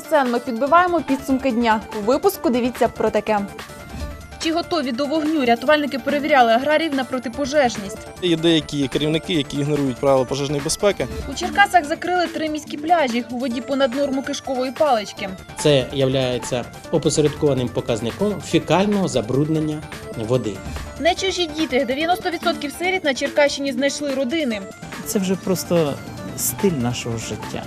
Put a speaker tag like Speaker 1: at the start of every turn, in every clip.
Speaker 1: ЧСН. Ми підбиваємо підсумки дня. У випуску дивіться про таке. Чи готові до вогню? Рятувальники перевіряли аграріїв на протипожежність.
Speaker 2: Є деякі керівники, які ігнорують правила пожежної безпеки.
Speaker 1: У Черкасах закрили три міські пляжі у воді понад норму кишкової палички.
Speaker 3: Це є опосередкованим показником фекального забруднення води.
Speaker 1: Не чужі діти. 90% сиріт на Черкащині знайшли родини.
Speaker 4: Це вже просто стиль нашого життя.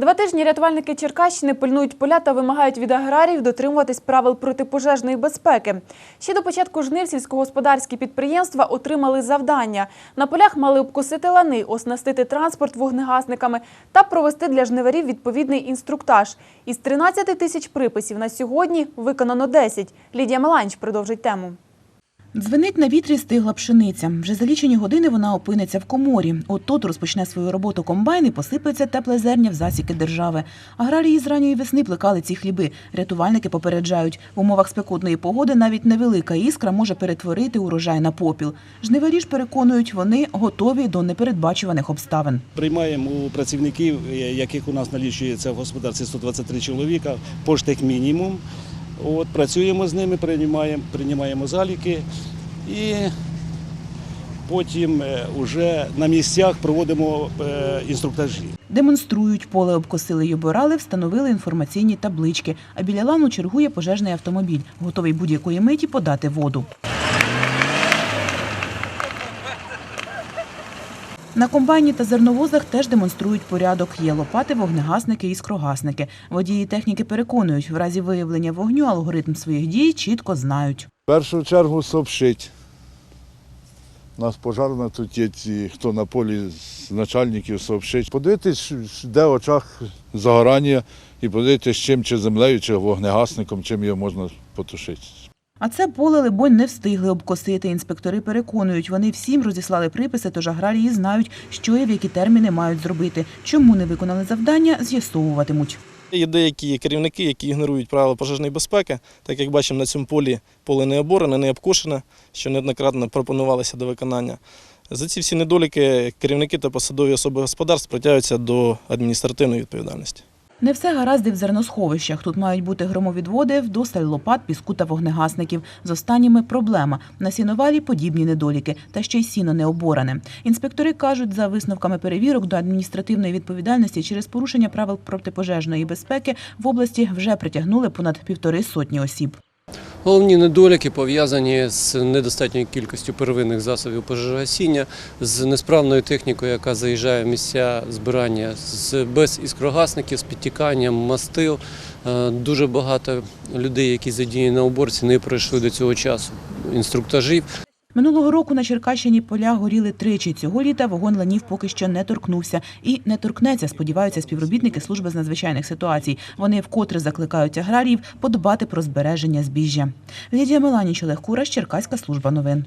Speaker 1: Два тижні рятувальники Черкащини пильнують поля та вимагають від аграріїв дотримуватись правил протипожежної безпеки. Ще до початку жнив сільськогосподарські підприємства отримали завдання. На полях мали обкосити лани, оснастити транспорт вогнегасниками та провести для жниварів відповідний інструктаж. Із 13 тисяч приписів на сьогодні виконано 10. Лідія Меланч продовжить тему.
Speaker 5: Дзвенить на вітрі стигла пшениця. Вже за лічені години вона опиниться в коморі. От тут розпочне свою роботу комбайн і посипеться тепле зерня в засіки держави. Аграрії з ранньої весни плекали ці хліби. Рятувальники попереджають, в умовах спекотної погоди навіть невелика іскра може перетворити урожай на попіл. Жниварі ж переконують, вони готові до непередбачуваних обставин.
Speaker 6: Приймаємо у працівників, яких у нас налічується в господарстві 123 чоловіка, поштик мінімум. От, працюємо з ними, приймаємо, приймаємо заліки і потім вже на місцях проводимо е, інструктажі.
Speaker 5: Демонструють, поле обкосили й обирали, встановили інформаційні таблички. А біля лану чергує пожежний автомобіль, готовий будь-якої миті подати воду. На комбайні та зерновозах теж демонструють порядок. Є лопати, вогнегасники і скрогасники. Водії техніки переконують, в разі виявлення вогню алгоритм своїх дій чітко знають.
Speaker 7: В першу чергу сообщить. У нас пожарна тут є ці, хто на полі з начальників сообщить. Подивитись, де в очах загорання, і подивитись, чим чи землею, чи вогнегасником, чим його можна потушити.
Speaker 5: А це поле, либонь, не встигли обкосити. Інспектори переконують, вони всім розіслали приписи, тож аграрії знають, що і в які терміни мають зробити. Чому не виконали завдання, з'ясовуватимуть.
Speaker 2: Є деякі керівники, які ігнорують правила пожежної безпеки. Так як бачимо, на цьому полі поле не оборене, не обкошене, що неоднократно пропонувалося до виконання. За ці всі недоліки керівники та посадові особи господарств притягуються до адміністративної відповідальності.
Speaker 5: Не все гаразд і в зерносховищах. Тут мають бути громовідводи, вдосталь лопат, піску та вогнегасників. З останніми проблема. На сіновалі подібні недоліки, та ще й сіно не оборане. Інспектори кажуть, за висновками перевірок до адміністративної відповідальності через порушення правил протипожежної безпеки в області вже притягнули понад півтори сотні осіб.
Speaker 8: Головні недоліки пов'язані з недостатньою кількістю первинних засобів пожежогасіння, з несправною технікою, яка заїжджає в місця збирання, з без іскрогасників, з підтіканням мастил. Е, Дуже багато людей, які задіяні на уборці, не пройшли до цього часу інструктажів.
Speaker 5: Минулого року на Черкащині поля горіли тричі. Цього літа вогонь ланів поки що не торкнувся. І не торкнеться, сподіваються співробітники служби з надзвичайних ситуацій. Вони вкотре закликають аграріїв подбати про збереження збіжжя. Лідія Меланіч, Олег Кураш, Черкаська служба новин.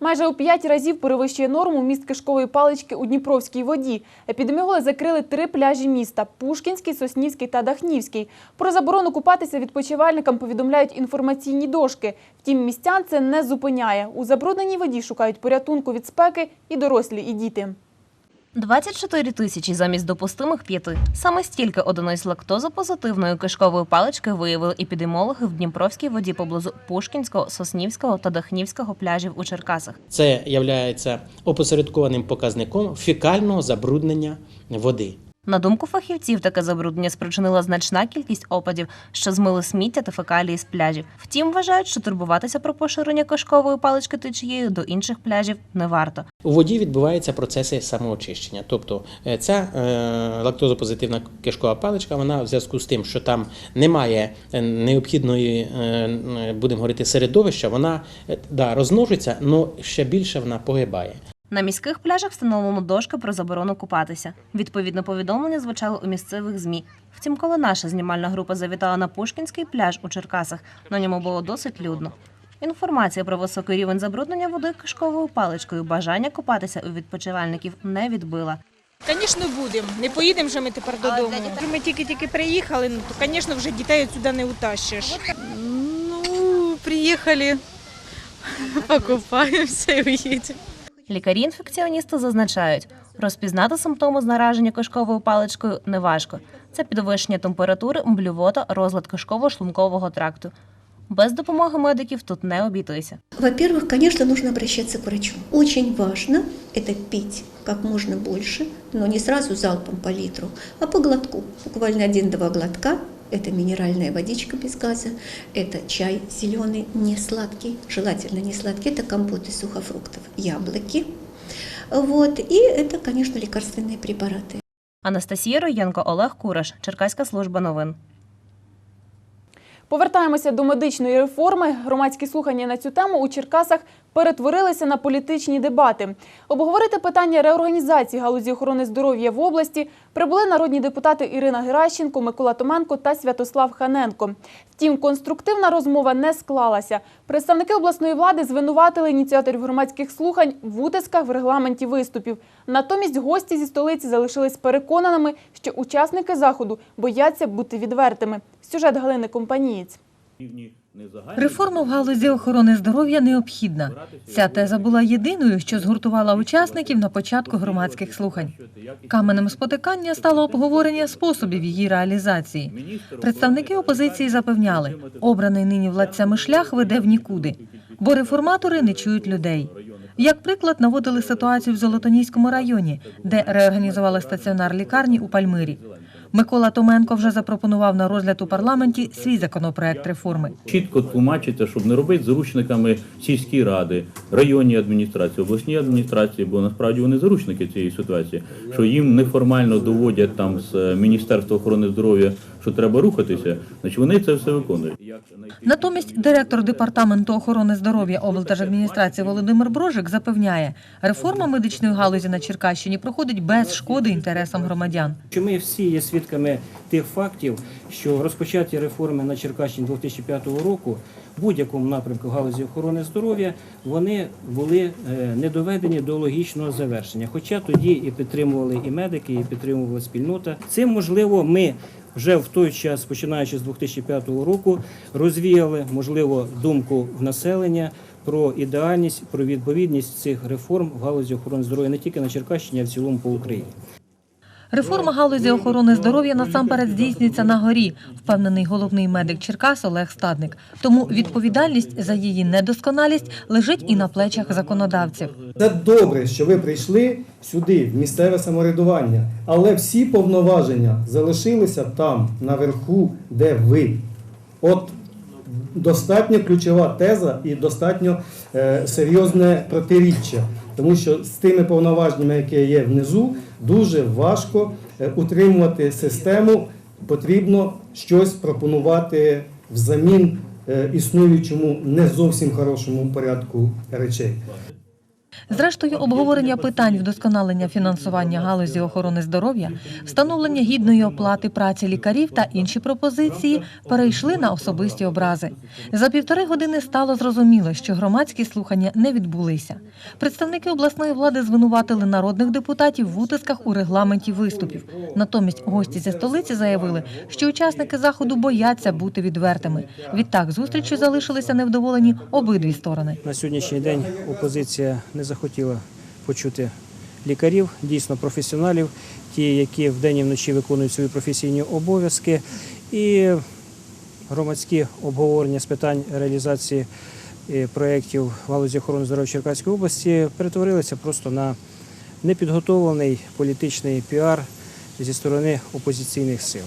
Speaker 1: Майже у п'ять разів перевищує норму міст кишкової палички у Дніпровській воді. Епідеміологи закрили три пляжі міста – Пушкінський, Соснівський та Дахнівський. Про заборону купатися відпочивальникам повідомляють інформаційні дошки. Втім, містян це не зупиняє. У забрудненій воді шукають порятунку від спеки і дорослі, і діти.
Speaker 9: 24 тисячі замість допустимих п'яти. Саме стільки одиниць лактозопозитивної кишкової палички виявили епідеміологи в Дніпровській воді поблизу Пушкінського, Соснівського та Дахнівського пляжів у Черкасах.
Speaker 3: Це є опосередкованим показником фекального забруднення води.
Speaker 9: На думку фахівців, таке забруднення спричинила значна кількість опадів, що змили сміття та фекалії з пляжів. Втім, вважають, що турбуватися про поширення кишкової палички течією до інших пляжів не варто.
Speaker 3: У воді відбуваються процеси самоочищення. Тобто е, ця е, лактозопозитивна кишкова паличка, вона в зв'язку з тим, що там немає е, необхідної, будемо говорити, середовища, вона да, розмножується, але ще більше вона погибає.
Speaker 9: На міських пляжах встановлено дошки про заборону купатися. Відповідне повідомлення звучало у місцевих змі. Втім, коли наша знімальна група завітала на Пушкінський пляж у Черкасах, на ньому було досить людно. Інформація про високий рівень забруднення води кишковою паличкою бажання купатися у відпочивальників не відбила.
Speaker 10: Звісно, будемо. Не поїдемо вже ми тепер додому. Ми тільки-тільки приїхали, ну, то, звісно, вже дітей сюди не утащиш. Ну, приїхали, покупаємося і уїдемо.
Speaker 9: Лікарі-інфекціоністи зазначають, Розпізнати симптоми знараження кишковою паличкою неважко. Це підвищення температури, блювота, розлад кишково-шлункового тракту. Без допомоги медиків тут не обійтися.
Speaker 11: Во-первых, конечно, нужно обращаться к врачу. Очень важно это пить как можно больше, но не сразу залпом по литру, а по глотку. Буквально один-два глотка. Это минеральная водичка без газа, это чай зеленый, не сладкий, желательно не сладкий, это компот из сухофруктов, яблоки. Вот. И это, конечно, лекарственные препараты.
Speaker 9: Анастасія Роєнко, Олег Кураш, Черкаська служба новин.
Speaker 1: Повертаємося до медичної реформи. Громадські слухання на цю тему у Черкасах перетворилися на політичні дебати. Обговорити питання реорганізації галузі охорони здоров'я в області прибули народні депутати Ірина Геращенко, Микола Томенко та Святослав Ханенко. Втім, конструктивна розмова не склалася. Представники обласної влади звинуватили ініціаторів громадських слухань в утисках в регламенті виступів. Натомість гості зі столиці залишились переконаними, що учасники заходу бояться бути відвертими. Сюжет Галини Компанієць.
Speaker 12: Реформа в галузі охорони здоров'я необхідна. Ця теза була єдиною, що згуртувала учасників на початку громадських слухань. Каменем спотикання стало обговорення способів її реалізації. Представники опозиції запевняли, обраний нині владцями шлях веде в нікуди, бо реформатори не чують людей. Як приклад наводили ситуацію в Золотоніському районі, де реорганізували стаціонар лікарні у Пальмирі. Микола Томенко вже запропонував на розгляд у парламенті свій законопроект реформи.
Speaker 13: чітко тлумачиться, щоб не робити заручниками сільські ради, районні адміністрації, обласні адміністрації, бо насправді вони заручники цієї ситуації, що їм неформально доводять там з Міністерства охорони здоров'я, що треба рухатися, значить вони це все виконують.
Speaker 12: Натомість директор департаменту охорони здоров'я облдержадміністрації Володимир Брожик запевняє, реформа медичної галузі на Черкащині проходить без шкоди інтересам громадян.
Speaker 14: Що ми всі є свідками тих фактів, що розпочаті реформи на Черкащині 2005 року будь-якому напрямку галузі охорони здоров'я вони були е, не доведені до логічного завершення. Хоча тоді і підтримували і медики, і підтримувала спільнота. Цим можливо ми. Вже в той час, починаючи з 2005 року, розвіяли можливо думку в населення про ідеальність, про відповідність цих реформ в галузі охорони здоров'я не тільки на Черкащині, а в цілому по Україні.
Speaker 12: Реформа галузі охорони здоров'я насамперед здійснюється на горі, впевнений головний медик Черкас Олег Стадник. Тому відповідальність за її недосконалість лежить і на плечах законодавців.
Speaker 15: Це добре, що ви прийшли сюди, в місцеве самоврядування, але всі повноваження залишилися там, наверху, де ви. От достатньо ключова теза і достатньо е, серйозне протиріччя, тому що з тими повноваженнями, які є внизу, дуже важко е, утримувати систему. Потрібно щось пропонувати взамін е, існуючому не зовсім хорошому порядку речей.
Speaker 12: Зрештою, обговорення питань вдосконалення фінансування галузі охорони здоров'я, встановлення гідної оплати праці лікарів та інші пропозиції перейшли на особисті образи. За півтори години стало зрозуміло, що громадські слухання не відбулися. Представники обласної влади звинуватили народних депутатів в утисках у регламенті виступів. Натомість гості зі столиці заявили, що учасники заходу бояться бути відвертими. Відтак зустрічі залишилися невдоволені обидві сторони.
Speaker 14: На сьогоднішній день опозиція не захотіла почути лікарів, дійсно професіоналів, ті, які вдень і вночі виконують свої професійні обов'язки, і громадські обговорення з питань реалізації е, проєктів галузі охорони здоров'я Черкаської області перетворилися просто на непідготовлений політичний піар зі сторони опозиційних сил.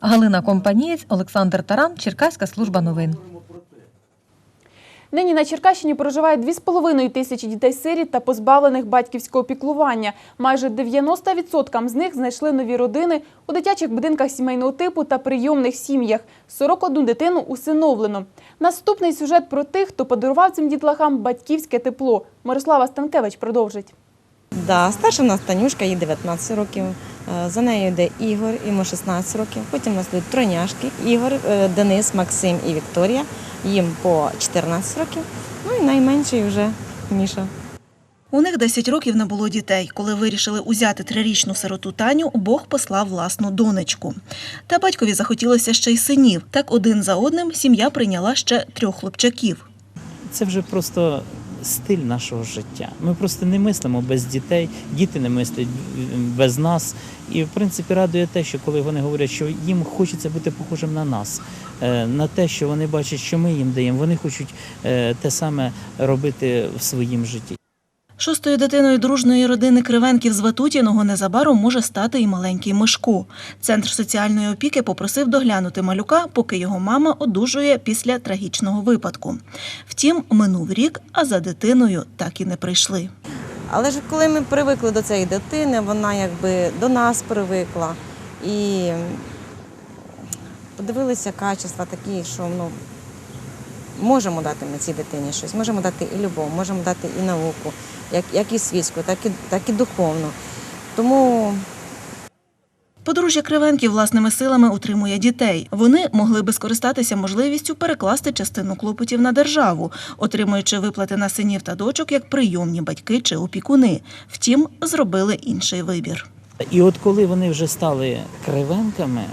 Speaker 12: Галина Компанієць, Олександр Таран, Черкаська служба новин.
Speaker 1: Нині на Черкащині проживає 2,5 тисячі дітей-сиріт та позбавлених батьківського піклування. Майже 90% з них знайшли нові родини у дитячих будинках сімейного типу та прийомних сім'ях. 41 дитину усиновлено. Наступний сюжет про тих, хто подарував цим дітлахам батьківське тепло. Мирослава Станкевич продовжить.
Speaker 16: Да, старша в нас Танюшка, їй 19 років. Е, За нею йде Ігор, йому 16 років. Потім у нас йдуть тройняшки. Ігор, е, Денис, Максим і Вікторія. Їм по 14 років. Ну і найменший вже Міша.
Speaker 17: У них 10 років не було дітей. Коли вирішили узяти трирічну сироту Таню, Бог послав власну донечку. Та батькові захотілося ще й синів. Так один за одним сім'я прийняла ще трьох хлопчаків.
Speaker 4: Це вже просто стиль нашого життя. Ми просто не мислимо без дітей, діти не мислять без нас. І в принципі радує те, що коли вони говорять, що їм хочеться бути похожим на нас, е, на те, що вони бачать, що ми їм даємо, вони хочуть е, те саме робити в своїм житті.
Speaker 17: Шостою дитиною дружної родини Кривенків з Ватутіного незабаром може стати і маленький Мишко. Центр соціальної опіки попросив доглянути малюка, поки його мама одужує після трагічного випадку. Втім, минув рік, а за дитиною так і не прийшли.
Speaker 16: Але ж коли ми привикли до цієї дитини, вона якби до нас привикла. І подивилися качества такі, що ну, можемо дати ми цій дитині щось, можемо дати і любов, можемо дати і науку, як, як і світську, так і, так і духовну. Тому
Speaker 17: Подружжя Кривенків власними силами утримує дітей. Вони могли би скористатися можливістю перекласти частину клопотів на державу, отримуючи виплати на синів та дочок як прийомні батьки чи опікуни. Втім, зробили інший вибір.
Speaker 4: І от коли вони вже стали кривенками,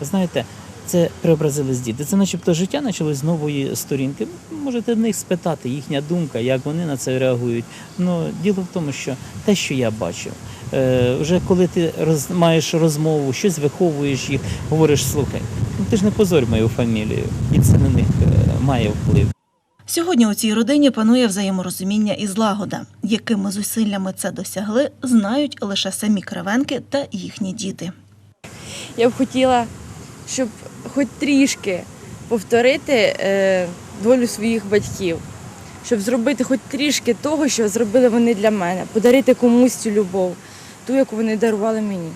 Speaker 4: знаєте, це преобразились діти. Це начебто життя почалось з нової сторінки. Можете в них спитати їхня думка, як вони на це реагують. Ну, діло в тому, що те, що я бачив, е, вже коли ти роз, маєш розмову, щось виховуєш їх, говориш, слухай, ну ти ж не позорь мою фамілію, і це на них е, має вплив.
Speaker 17: Сьогодні у цій родині панує взаєморозуміння і злагода. Якими зусиллями це досягли, знають лише самі Кривенки та їхні діти.
Speaker 10: Я б хотіла, щоб хоч трішки повторити е, долю своїх батьків, щоб зробити хоч трішки того, що зробили вони для мене, подарити комусь цю любов, ту, яку вони дарували мені.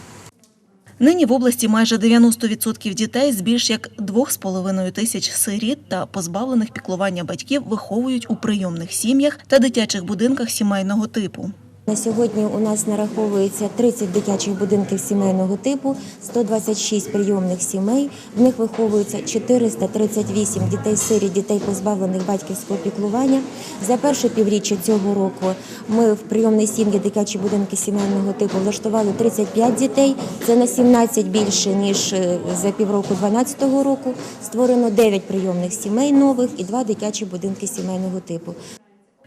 Speaker 17: Нині в області майже 90% дітей з більш як 2,5 тисяч сиріт та позбавлених піклування батьків виховують у прийомних сім'ях та дитячих будинках сімейного типу.
Speaker 18: На сьогодні у нас нараховується 30 дитячих будинків сімейного типу, 126 прийомних сімей. В них виховується 438 дітей-сиріт, дітей позбавлених батьківського піклування. За перше півріччя цього року ми в прийомній сім'ї дитячі будинки сімейного типу влаштували 35 дітей. Це на 17 більше ніж е, за півроку 2012 року. Створено 9 прийомних сімей нових і 2 дитячі будинки сімейного типу.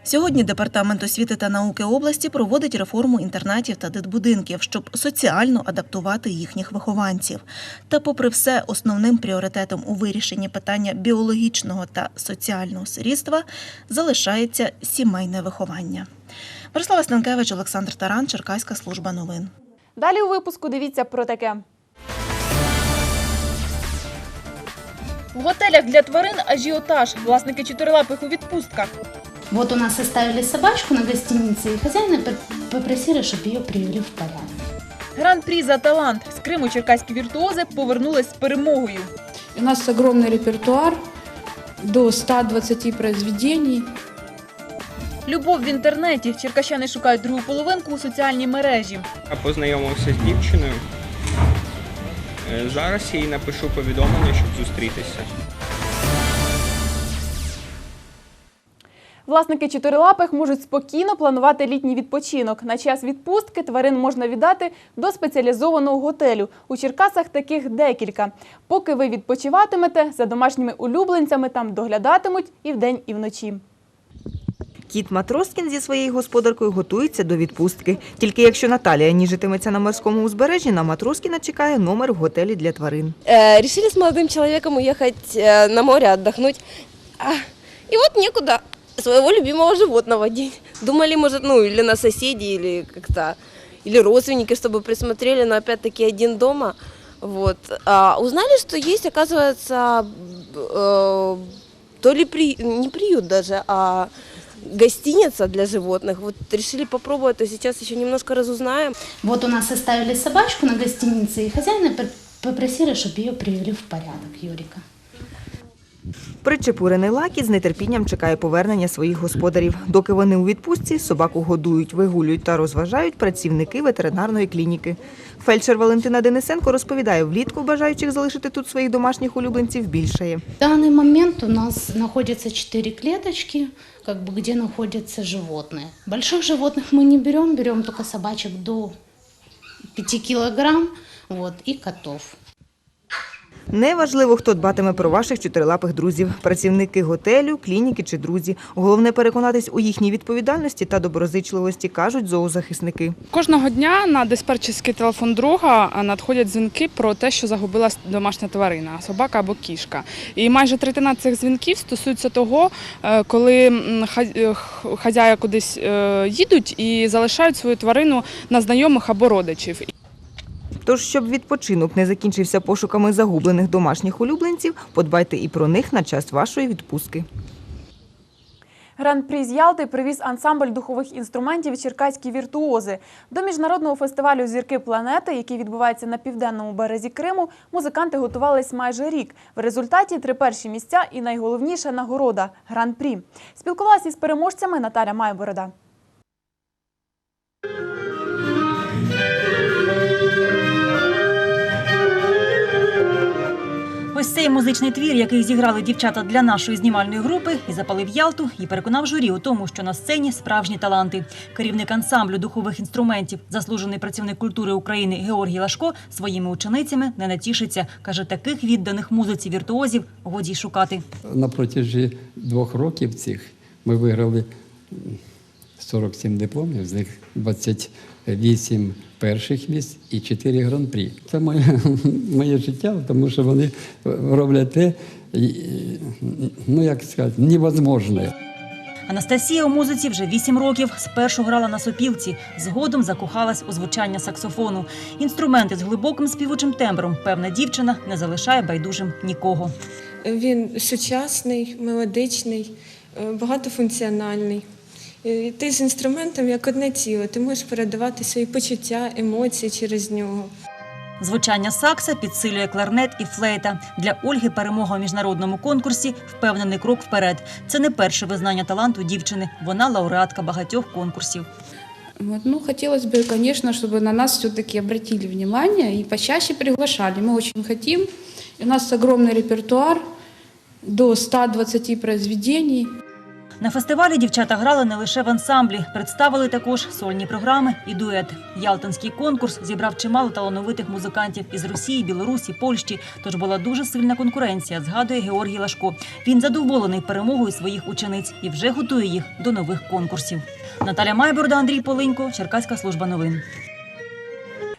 Speaker 17: Сьогодні департамент освіти та науки області проводить реформу інтернатів та дитбудинків, щоб соціально адаптувати їхніх вихованців. Та, попри все, основним пріоритетом у вирішенні питання біологічного та соціального сирітства залишається сімейне виховання. Мирослава Станкевич, Олександр Таран, Черкаська служба новин.
Speaker 1: Далі у випуску дивіться про таке. В готелях для тварин ажіотаж. Власники чотирилапих у відпустках.
Speaker 19: Вот у нас оставили собачку на гостинице, и хозяина попросили, чтобы ее привели в порядок.
Speaker 1: Гран-прі за талант. З Криму черкаські віртуози повернулись з перемогою.
Speaker 20: У нас огромный репертуар, до 120 произведений.
Speaker 1: Любов в інтернеті. Черкащани шукають другу половинку у соціальній мережі.
Speaker 21: Я познайомився з дівчиною. Е, Зараз їй напишу повідомлення, щоб зустрітися.
Speaker 1: Власники чотирилапих можуть спокійно планувати літній відпочинок. На час відпустки тварин можна віддати до спеціалізованого готелю. У Черкасах таких декілька. Поки ви відпочиватимете, за домашніми улюбленцями там доглядатимуть і вдень, і вночі.
Speaker 22: Кіт Матроскін зі своєю господаркою готується до відпустки. Тільки якщо Наталія ніжитиметься на морському узбережжі, на Матроскіна чекає номер в готелі для тварин.
Speaker 23: Э, решили с молодым человеком уехать э, на море отдохнуть. А, и вот некуда Своего любимого животного деть. Думали, может, ну, или на соседей, или как-то, или родственники, чтобы присмотрели, но опять-таки один дома. Вот. А узнали, что есть, оказывается, э, то ли при, не приют даже, а гостиница для животных. Вот решили попробовать, то сейчас еще немножко разузнаем.
Speaker 19: Вот у нас оставили собачку на гостинице, и хозяина попросили, чтобы ее привели в порядок, Юрика.
Speaker 22: Причепурений Лакі з нетерпінням чекає повернення своїх господарів. Доки вони у відпустці, собаку годують, вигулюють та розважають працівники ветеринарної клініки. Фельдшер Валентина Денисенко розповідає, влітку бажаючих залишити тут своїх домашніх улюбленців більшає.
Speaker 19: В данный момент у нас находится 4 клеточки, как бы, где находятся животные. Больших животных мы не берем, берем только собачек до 5 килограмм вот, и котов.
Speaker 22: Неважливо, хто дбатиме про ваших чотирилапих друзів, працівники готелю, клініки чи друзі. Головне переконатись у їхній відповідальності та доброзичливості, кажуть зоозахисники.
Speaker 20: Кожного дня на диспетчерський телефон друга надходять дзвінки про те, що загубилась домашня тварина, собака або кішка. І майже третина цих дзвінків стосуються того, е, коли е, х- хазяї кудись е, їдуть і залишають свою тварину на знайомих або родичів.
Speaker 22: Тож, щоб відпочинок не закінчився пошуками загублених домашніх улюбленців, подбайте і про них на час вашої відпустки.
Speaker 1: Гран-прі з Ялти привіз ансамбль духових інструментів Черкаські віртуози. До міжнародного фестивалю Зірки планети, який відбувається на південному березі Криму, музиканти готувались майже рік. В результаті три перші місця і найголовніша нагорода гран-прі. Спілкувалася із переможцями Наталя Майборода.
Speaker 24: Ось цей музичний твір, який зіграли дівчата для нашої знімальної групи, і запалив Ялту, і переконав журі у тому, що на сцені справжні таланти. Керівник ансамблю духових інструментів, заслужений працівник культури України Георгій Лашко своїми ученицями не натішиться. каже, таких відданих музиці віртуозів годі й шукати.
Speaker 25: На протязі двох років цих ми виграли 47 дипломів, з них 28 перших місць і 4 гран-прі. Це моє, моє життя, тому що вони роблять те, ну як сказати, невозможне.
Speaker 24: Анастасія у музиці вже вісім років. Спершу грала на сопілці, згодом закохалась у звучання саксофону. Інструменти з глибоким співучим тембром. Певна дівчина не залишає байдужим нікого.
Speaker 26: Він сучасний, мелодичний, е, багатофункціональний. І Ти з інструментом як одне ціле, ти можеш передавати свої почуття, емоції через нього.
Speaker 24: Звучання сакса підсилює кларнет і флейта. Для Ольги перемога у міжнародному конкурсі впевнений крок вперед. Це не перше визнання таланту дівчини. Вона лауреатка багатьох конкурсів.
Speaker 20: Вот, ну, хотелось бы, конечно, чтобы на нас все-таки обратили внимание и почаще приглашали. Мы очень хотим. И у нас огромный репертуар, до 120 произведений.
Speaker 24: На фестивалі дівчата грали не лише в ансамблі, представили також сольні програми і дует. Ялтинський конкурс зібрав чимало талановитих музикантів із Росії, Білорусі, Польщі. Тож була дуже сильна конкуренція, згадує Георгій Лашко. Він задоволений перемогою своїх учениць і вже готує їх до нових конкурсів. Наталя Майборда, Андрій Полинько, Черкаська служба новин.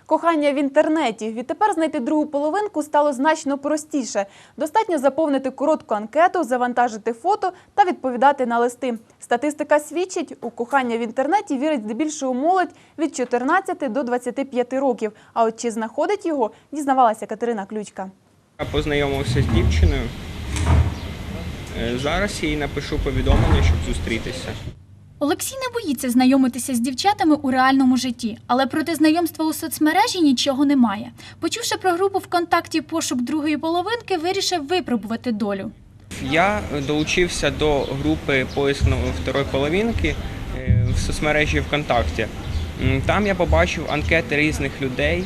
Speaker 1: Кохання в інтернеті. Відтепер знайти другу половинку стало значно простіше. Достатньо заповнити коротку анкету, завантажити фото та відповідати на листи. Статистика свідчить, у кохання в інтернеті вірить здебільшого молодь від 14 до 25 років. А от чи знаходить його, дізнавалася Катерина Ключка.
Speaker 21: Я познайомився з дівчиною. Е, Зараз їй напишу повідомлення, щоб зустрітися.
Speaker 27: Олексій не боїться знайомитися з дівчатами у реальному житті, але проти знайомства у соцмережі нічого немає. Почувши про групу ВКонтакті пошук другої половинки, вирішив випробувати долю.
Speaker 21: Я долучився до групи поиск второї половинки е, в соцмережі ВКонтакті. Там я побачив анкети різних людей,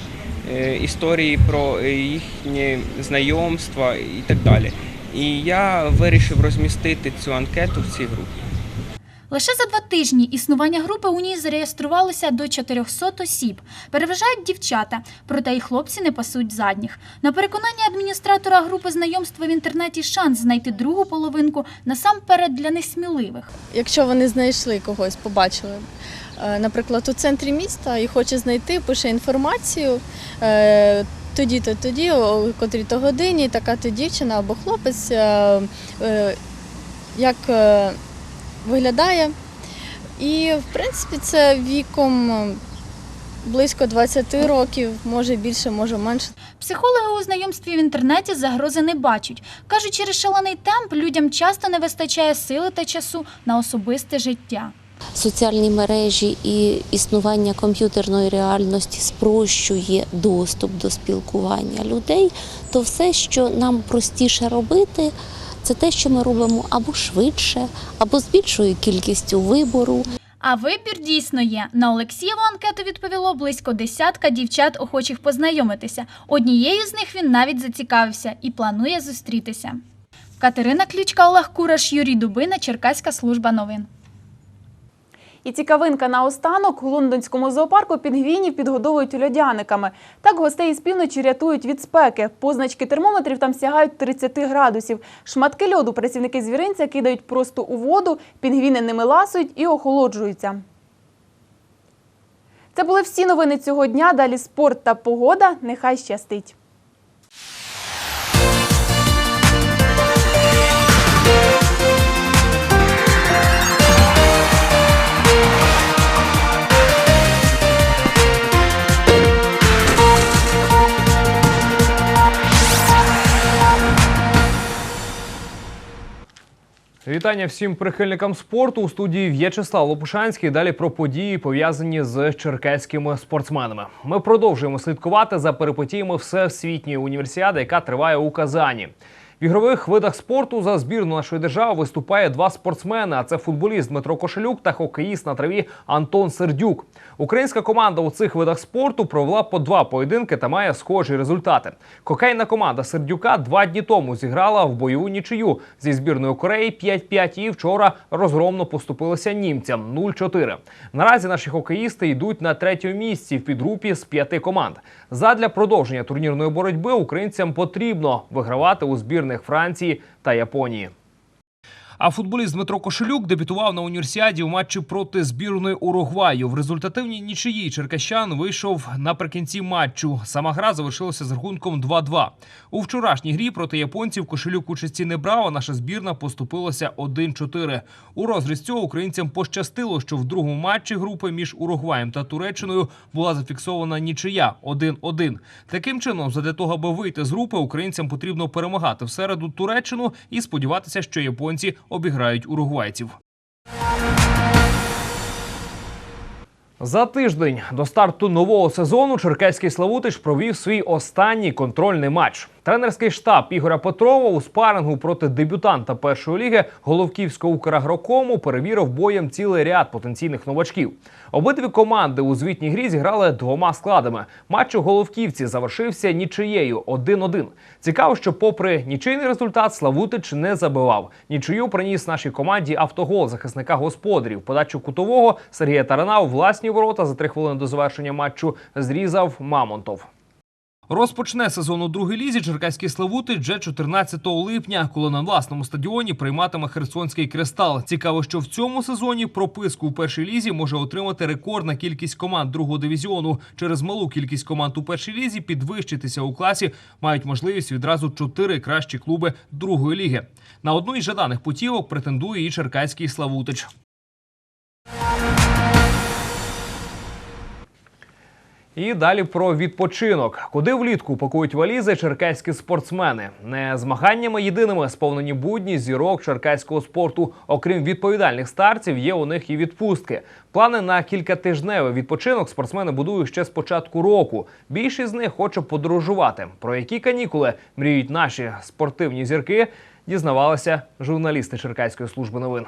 Speaker 21: е, історії про їхнє знайомства і так далі. І я вирішив розмістити цю анкету в цій групі.
Speaker 27: Лише за два тижні існування групи у ній зареєструвалося до 400 осіб. Переважають дівчата, проте і хлопці не пасуть задніх. На переконання адміністратора групи знайомства в інтернеті шанс знайти другу половинку насамперед для несміливих.
Speaker 28: Якщо вони знайшли когось, побачили, е, наприклад, у центрі міста і хоче знайти, пише інформацію. е, Тоді-то, тоді, о котрій-то годині, така то дівчина або хлопець, е, як виглядає. І, в принципі, це віком е, близько 20 років, може більше, може менше.
Speaker 27: Психологи у знайомстві в інтернеті загрози не бачать. Кажуть, через шалений темп людям часто не вистачає сили та часу на особисте життя.
Speaker 29: Соціальні мережі і існування комп'ютерної реальності спрощує доступ до спілкування людей, то все, що нам простіше робити, це те, що ми робимо або швидше, або з більшою кількістю вибору.
Speaker 27: А вибір дійсно є. На Олексієву анкету відповіло близько десятка дівчат, охочих познайомитися. Однією з них він навіть зацікавився і планує зустрітися. Катерина Ключка, Олег Кураш, Юрій Дубина, Черкаська служба новин.
Speaker 1: І цікавинка наостанок у лондонському зоопарку пінгвінів підгодовують льодяниками. Так гостей із півночі рятують від спеки. Позначки термометрів там сягають 30 градусів. Шматки льоду працівники звіринця кидають просто у воду, пінгвіни ними ласують і охолоджуються. Це були всі новини цього дня. Далі спорт та погода. Нехай щастить.
Speaker 30: Вітання всім прихильникам спорту у студії В'ячеслав Лопушанський. Далі про події пов'язані з черкеськими спортсменами. Ми продовжуємо слідкувати за перипетіями всесвітньої універсіади, яка триває у Казані. В ігрових видах спорту за збірну нашої держави виступає два спортсмени. А це футболіст Дмитро Кошелюк та хокеїст на траві Антон Сердюк. Українська команда у цих видах спорту провела по два поєдинки та має схожі результати. Хокейна команда Сердюка два дні тому зіграла в бойову нічию зі збірною Кореї 5-5 і вчора розгромно поступилися німцям 0-4. Наразі наші хокеїсти йдуть на третьому місці в підгрупі з п'яти команд. Задля продовження турнірної боротьби українцям потрібно вигравати у збірних Франції та Японії. А футболіст Дмитро Кошелюк дебютував на універсіаді у матчі проти збірної Уругваю. В результативній нічиї черкащан вийшов наприкінці матчу. Сама гра завершилася з рахунком 2-2. У вчорашній грі проти японців Кошелюк участі не брав. а Наша збірна поступилася 1-4. У розріз цього українцям пощастило, що в другому матчі групи між Уругваєм та Туреччиною була зафіксована нічия 1-1. Таким чином, задля того, аби вийти з групи, українцям потрібно перемагати в середу Туреччину і сподіватися, що японці обіграють уругвайців. За тиждень до старту нового сезону Черкеський Славутич провів свій останній контрольний матч. Тренерський штаб Ігоря Петрова у спарингу проти дебютанта першої ліги Головківського Украгрокому перевірив боєм цілий ряд потенційних новачків. Обидві команди у звітній грі зіграли двома складами. Матч у Головківці завершився нічиєю 1-1. Цікаво, що попри нічийний результат Славутич не забивав. Нічию приніс нашій команді автогол захисника господарів. Подачу кутового Сергія Тарана у власні ворота за три хвилини до завершення матчу зрізав Мамонтов. Розпочне сезон у другій лізі Черкаський Славутич вже 14 липня, коли на власному стадіоні прийматиме Херсонський кристал. Цікаво, що в цьому сезоні прописку у першій лізі може отримати рекордна кількість команд другого дивізіону. Через малу кількість команд у першій лізі підвищитися у класі мають можливість відразу чотири кращі клуби другої ліги. На одну із жаданих путівок претендує і Черкаський Славутич. І далі про відпочинок. Куди влітку пакують валізи черкаські спортсмени? Не змаганнями єдиними сповнені будні зірок черкаського спорту. Окрім відповідальних старців, є у них і відпустки. Плани на кількатижневий відпочинок спортсмени будують ще з початку року. Більшість з них хоче подорожувати. Про які канікули мріють наші спортивні зірки, дізнавалися журналісти Черкаської служби новин.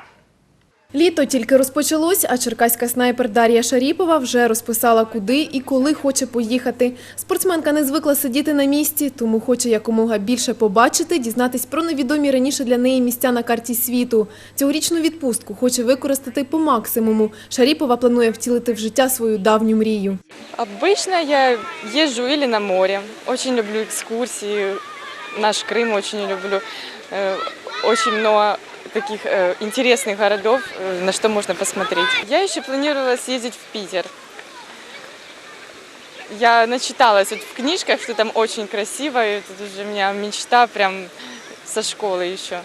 Speaker 8: Літо тільки розпочалось, а черкаська снайпер Дар'я Шаріпова вже розписала, куди і коли хоче поїхати. Спортсменка не звикла сидіти на місці, тому хоче якомога більше побачити, дізнатись про невідомі раніше для неї місця на карті світу. Цьогорічну відпустку хоче використати по максимуму. Шаріпова планує втілити в життя свою давню мрію.
Speaker 31: Обычно я езжу или на море. Очень люблю экскурсии. Наш Крым очень люблю. Э, Очень много таких э, интересных городов, э, на что можно посмотреть. Я еще планировала съездить в Питер. Я начиталась вот в книжках, что там очень красиво, и это уже у меня мечта прям со школы еще.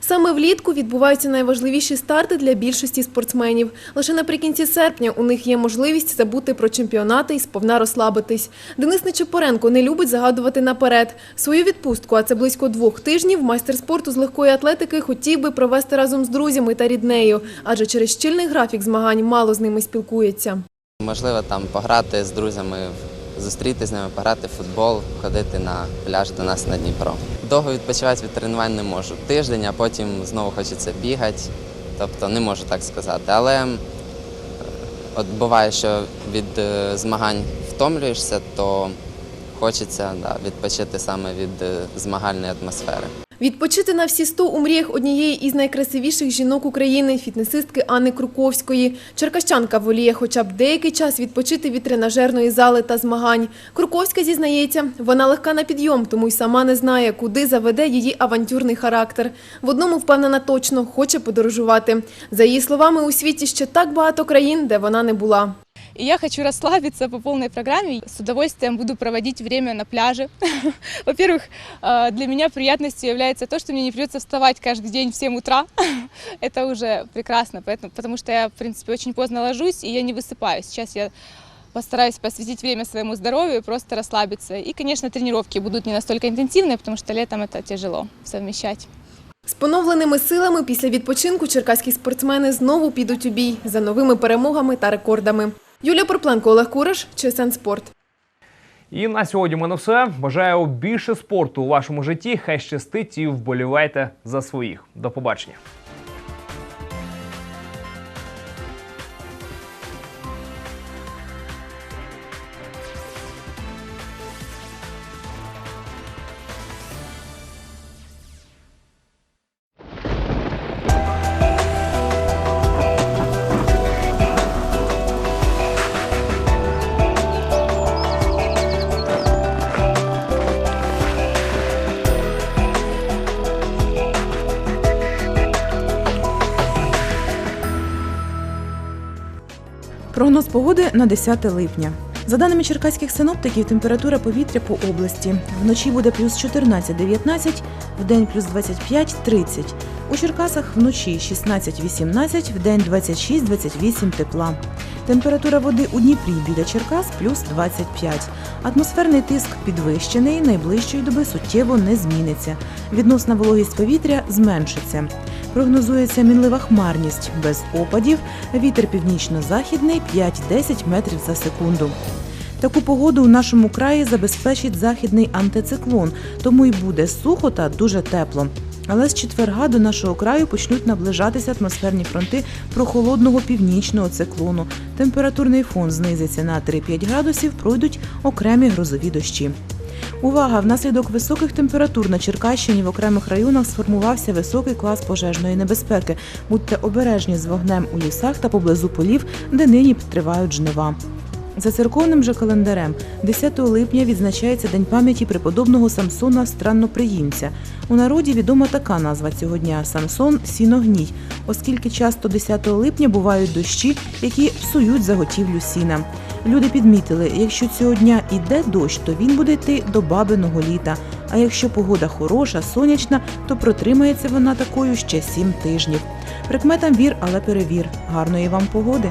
Speaker 8: Саме влітку відбуваються найважливіші старти для більшості спортсменів. Лише наприкінці серпня у них є можливість забути про чемпіонати і сповна розслабитись. Денис Нечепоренко не любить загадувати наперед. Свою відпустку, а це близько двох тижнів, майстер спорту з легкої атлетики хотів би провести разом з друзями та ріднею, адже через щільний графік змагань мало з ними спілкується.
Speaker 32: Можливо, там пограти з друзями, зустріти з ними, пограти в футбол, ходити на пляж до нас на Дніпро. Довго відпочивати від тренувань не можу. Тиждень, а потім знову хочеться бігати. Тобто не можу так сказати. Але от буває, що від е, змагань втомлюєшся, то хочеться да, відпочити саме від е, змагальної атмосфери.
Speaker 8: Відпочити на всі сто у мріях однієї із найкрасивіших жінок України – фітнесистки Анни Круковської. Черкащанка воліє хоча б деякий час відпочити від тренажерної зали та змагань. Круковська зізнається, вона легка на підйом, тому й сама не знає, куди заведе її авантюрний характер. В одному впевнена точно – хоче подорожувати. За її словами, у світі ще так багато країн, де вона не була.
Speaker 33: И я хочу расслабиться по полной программе. С удовольствием буду проводить время на пляже. Во-первых, э, для меня приятностью является то, что мне не придется вставать каждый день в 7 утра. Это уже прекрасно, поэтому, потому что я, в принципе, очень поздно ложусь, и я не высыпаю. Сейчас я постараюсь посвятить время своему здоровью и просто расслабиться. И, конечно, тренировки будут не настолько интенсивные, потому что летом это тяжело совмещать.
Speaker 8: З поновленими силами після відпочинку черкаські спортсмени знову підуть у бій за новими перемогами та рекордами. Юлія Порпленко, Олег Куриш, ЧСН Спорт.
Speaker 30: І на сьогодні в мене все. Бажаю більше спорту у вашому житті. Хай щастить і вболівайте за своїх. До побачення.
Speaker 5: Прогноз погоди на 10 липня. За даними черкаських синоптиків, температура повітря по області вночі буде плюс 14-19, день плюс 25-30. У Черкасах вночі 16-18, вдень 26-28 тепла. Температура води у Дніпрі біля Черкас плюс 25. Атмосферний тиск підвищений, найближчої доби суттєво не зміниться. Відносна вологість повітря зменшиться. Прогнозується мінлива хмарність без опадів, вітер північно-західний 5-10 метрів за секунду. Таку погоду у нашому краї забезпечить західний антициклон, тому й буде сухо та дуже тепло. Але з четверга до нашого краю почнуть наближатися атмосферні фронти прохолодного північного циклону. Температурний фон знизиться на 3-5 градусів, пройдуть окремі грозові дощі. Увага! Внаслідок високих температур на Черкащині в окремих районах сформувався високий клас пожежної небезпеки. Будьте обережні з вогнем у лісах та поблизу полів, де нині тривають жнива. За церковним же календарем 10 липня відзначається День пам'яті преподобного Самсона Странноприїмця. У народі відома така назва цього дня Самсон сіногній, оскільки часто 10 липня бувають дощі, які псують заготівлю сіна. Люди підмітили, якщо цього дня іде дощ, то він буде йти до бабиного літа. А якщо погода хороша, сонячна, то протримається вона такою ще сім тижнів. Прикметам вір, але перевір. Гарної вам погоди!